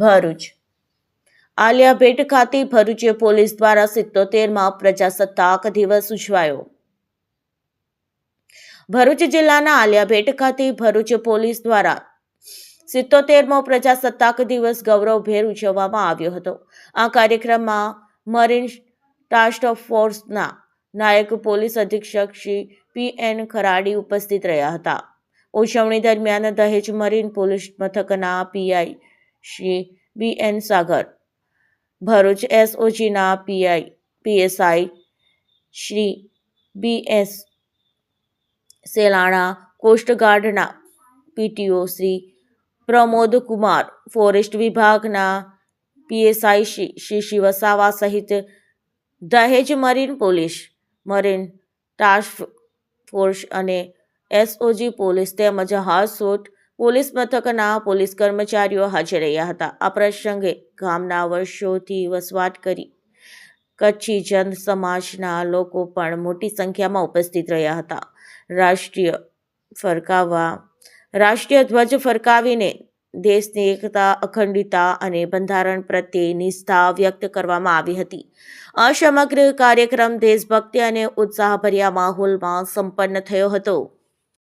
ભરૂચ. આલિયા ભેટ ખાતે ભરૂચ પોલીસ દ્વારા સિત્તોતેરમાં પ્રજાસત્તાક દિવસ ઉજવાયો. ભરૂચ જિલ્લાના આલિયા ભેટ ખાતે ભરૂચ પોલીસ દ્વારા સિત્તોતેરમો પ્રજાસત્તાક દિવસ ગૌરવભેર ઉજવવામાં આવ્યો હતો. આ કાર્યક્રમમાં મરીન ટાસ્ક ફોર્સના નાયક પોલીસ અધિક્ષક શ્રી પી એન ખરાડી ઉપસ્થિત રહ્યા હતા. ઉજવણી દરમિયાન દહેજ મરીન પોલીસ મથકના PI Shri B N Sagar. Bharuch એસઓજીના PI, PSI Shri B S Selana કોસ્ટગાર્ડના PTO Shri Pramod Kumar, forest વિભાગના પીએસઆઈ શ્રી શ્રી શિવસાવા સહિત Dahej marine police, marine task force અને એસઓજી પોલીસ તેમજ હાસોટ પોલીસ મથકના પોલીસ કર્મચારીઓ હાજર રહ્યા હતા. આ પ્રસંગે ગામના વર્ષોથી વસવાટ કરી કચ્છી જન સમાજના લોકો પણ મોટી સંખ્યામાં ઉપસ્થિત રહ્યા હતા. રાષ્ટ્રીય ફરકાવવા રાષ્ટ્રીય ધ્વજ ફરકાવીને દેશની એકતા, અખંડિતતા અને બંધારણ પ્રત્યે નિષ્ઠા વ્યક્ત કરવામાં આવી હતી. આ સમગ્ર કાર્યક્રમ દેશભક્તિ અને ઉત્સાહભર્યા માહોલમાં સંપન્ન થયો હતો.